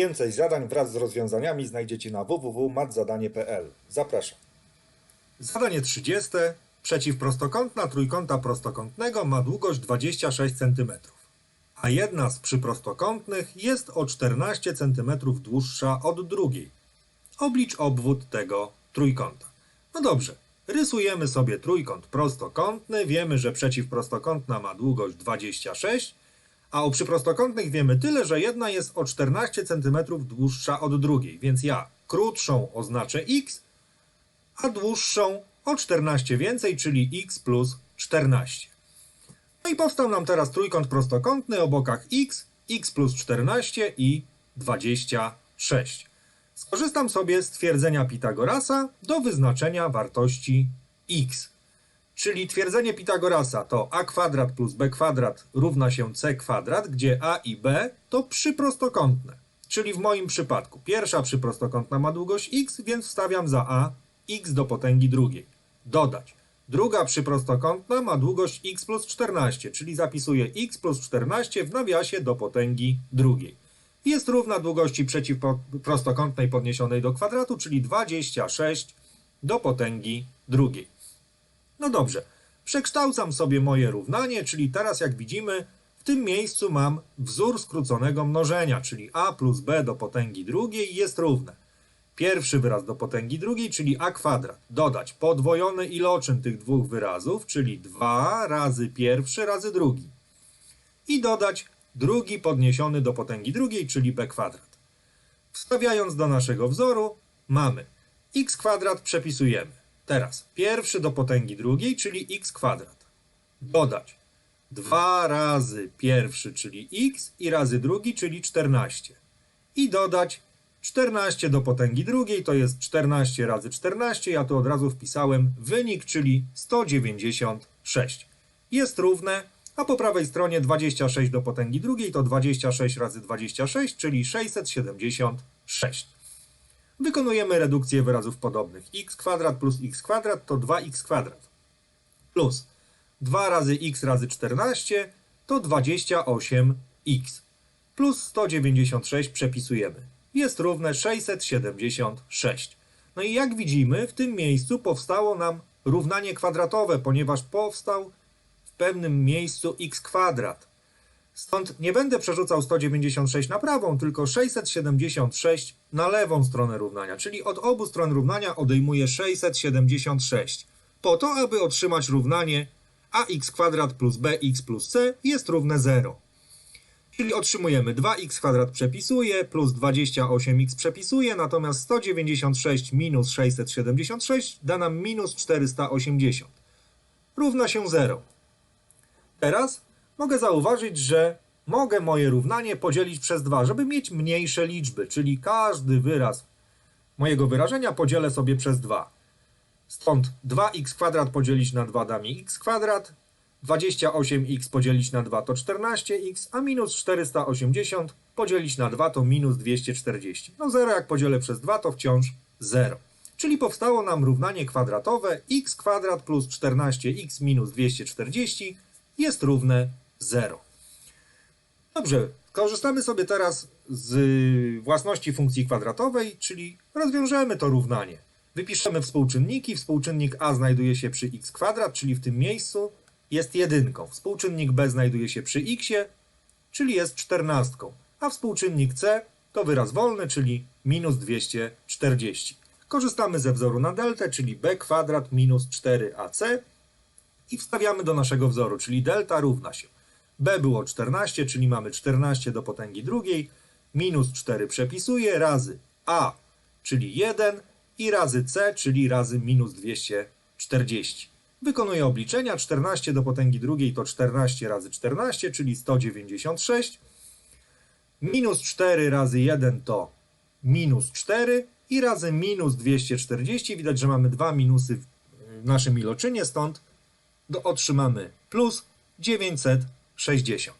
Więcej zadań wraz z rozwiązaniami znajdziecie na www.matzadanie.pl. Zapraszam. Zadanie 30. Przeciwprostokątna trójkąta prostokątnego ma długość 26 cm, a jedna z przyprostokątnych jest o 14 cm dłuższa od drugiej. Oblicz obwód tego trójkąta. No dobrze, rysujemy sobie trójkąt prostokątny, wiemy, że przeciwprostokątna ma długość 26, a o przyprostokątnych wiemy tyle, że jedna jest o 14 cm dłuższa od drugiej, więc ja krótszą oznaczę x, a dłuższą o 14 więcej, czyli x plus 14. No i powstał nam teraz trójkąt prostokątny o bokach x, x plus 14 i 26. Skorzystam sobie z twierdzenia Pitagorasa do wyznaczenia wartości x. Czyli twierdzenie Pitagorasa to a kwadrat plus b kwadrat równa się c kwadrat, gdzie a i b to przyprostokątne. Czyli w moim przypadku pierwsza przyprostokątna ma długość x, więc wstawiam za a x do potęgi drugiej. Dodać. Druga przyprostokątna ma długość x plus 14, czyli zapisuję x plus 14 w nawiasie do potęgi drugiej. Jest równa długości przeciwprostokątnej podniesionej do kwadratu, czyli 26 do potęgi drugiej. No dobrze, przekształcam sobie moje równanie, czyli teraz jak widzimy, w tym miejscu mam wzór skróconego mnożenia, czyli a plus b do potęgi drugiej jest równe. Pierwszy wyraz do potęgi drugiej, czyli a kwadrat. Dodać podwojony iloczyn tych dwóch wyrazów, czyli 2 razy pierwszy razy drugi. I dodać drugi podniesiony do potęgi drugiej, czyli b kwadrat. Wstawiając do naszego wzoru, mamy x kwadrat przepisujemy. Teraz pierwszy do potęgi drugiej, czyli x kwadrat. Dodać 2 razy pierwszy, czyli x i razy drugi, czyli 14. I dodać 14 do potęgi drugiej, to jest 14 razy 14. Ja tu od razu wpisałem wynik, czyli 196. Jest równe, a po prawej stronie 26 do potęgi drugiej to 26 razy 26, czyli 676. Wykonujemy redukcję wyrazów podobnych. x kwadrat plus x kwadrat to 2x kwadrat. Plus 2 razy x razy 14 to 28x. Plus 196 przepisujemy. Jest równe 676. No i jak widzimy, w tym miejscu powstało nam równanie kwadratowe, ponieważ powstał w pewnym miejscu x kwadrat. Stąd nie będę przerzucał 196 na prawą, tylko 676 na lewą stronę równania, czyli od obu stron równania odejmuję 676, po to, aby otrzymać równanie ax kwadrat plus bx plus c jest równe 0. Czyli otrzymujemy 2x kwadrat przepisuję, plus 28x przepisuję, natomiast 196 minus 676 da nam minus 480. Równa się 0. Teraz mogę zauważyć, że mogę moje równanie podzielić przez 2, żeby mieć mniejsze liczby, czyli każdy wyraz mojego wyrażenia podzielę sobie przez 2. Stąd 2x kwadrat podzielić na 2 da mi x kwadrat, 28x podzielić na 2 to 14x, a minus 480 podzielić na 2 to minus 240. No 0 jak podzielę przez 2 to wciąż 0. Czyli powstało nam równanie kwadratowe x kwadrat plus 14x minus 240 jest równe 0. Dobrze, korzystamy sobie teraz z własności funkcji kwadratowej, czyli rozwiążemy to równanie. Wypiszemy współczynniki. Współczynnik a znajduje się przy x kwadrat, czyli w tym miejscu jest jedynką. Współczynnik b znajduje się przy x, czyli jest czternastką. A współczynnik c to wyraz wolny, czyli minus 240. Korzystamy ze wzoru na deltę, czyli b kwadrat minus 4ac i wstawiamy do naszego wzoru, czyli delta równa się b było 14, czyli mamy 14 do potęgi drugiej, minus 4 przepisuję, razy a, czyli 1 i razy c, czyli razy minus 240. Wykonuję obliczenia, 14 do potęgi drugiej to 14 razy 14, czyli 196, minus 4 razy 1 to minus 4 i razy minus 240, widać, że mamy dwa minusy w naszym iloczynie, stąd otrzymamy plus 960.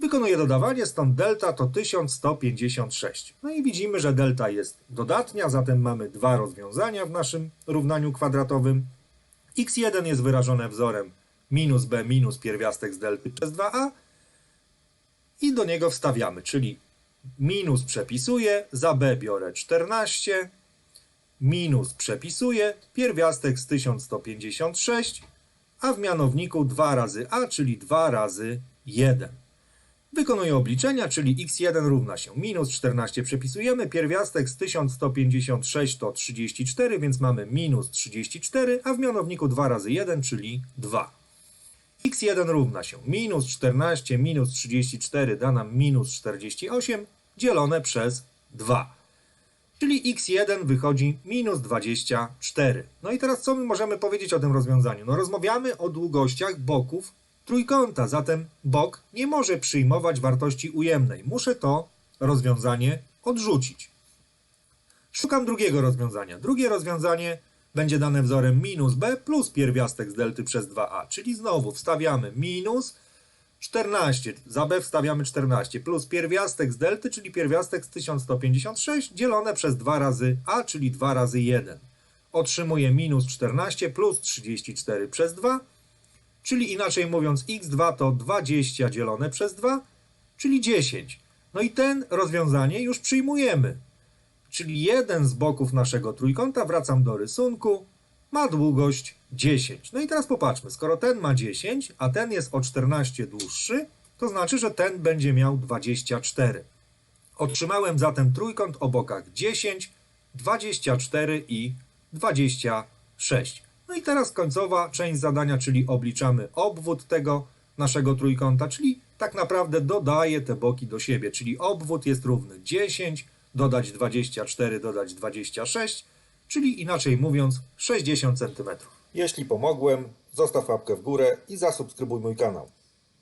Wykonuję dodawanie, stąd delta to 1156. No i widzimy, że delta jest dodatnia, zatem mamy dwa rozwiązania w naszym równaniu kwadratowym. x1 jest wyrażone wzorem minus b minus pierwiastek z delty przez 2a i do niego wstawiamy, czyli minus przepisuję, za b biorę 14, minus przepisuję, pierwiastek z 1156, a w mianowniku 2 razy a, czyli 2 razy 1. Wykonuję obliczenia, czyli x1 równa się minus 14 przepisujemy, pierwiastek z 1156 to 34, więc mamy minus 34, a w mianowniku 2 razy 1, czyli 2. x1 równa się minus 14 minus 34 da nam minus 48 dzielone przez 2. Czyli x1 wychodzi minus 24. No i teraz co my możemy powiedzieć o tym rozwiązaniu? No rozmawiamy o długościach boków trójkąta, zatem bok nie może przyjmować wartości ujemnej. Muszę to rozwiązanie odrzucić. Szukam drugiego rozwiązania. Drugie rozwiązanie będzie dane wzorem minus b plus pierwiastek z delty przez 2a, czyli znowu wstawiamy minus 14, za b wstawiamy 14, plus pierwiastek z delty, czyli pierwiastek z 1156, dzielone przez 2 razy a, czyli 2 razy 1. Otrzymuję minus 14 plus 34 przez 2, czyli inaczej mówiąc x2 to 20 dzielone przez 2, czyli 10. No i ten rozwiązanie już przyjmujemy. Czyli jeden z boków naszego trójkąta, wracam do rysunku, ma długość 10. No i teraz popatrzmy, skoro ten ma 10, a ten jest o 14 dłuższy, to znaczy, że ten będzie miał 24. Otrzymałem zatem trójkąt o bokach 10, 24 i 26. No i teraz końcowa część zadania, czyli obliczamy obwód tego naszego trójkąta, czyli tak naprawdę dodaję te boki do siebie, czyli obwód jest równy 10, dodać 24, dodać 26, czyli inaczej mówiąc 60 cm. Jeśli pomogłem, zostaw łapkę w górę i zasubskrybuj mój kanał.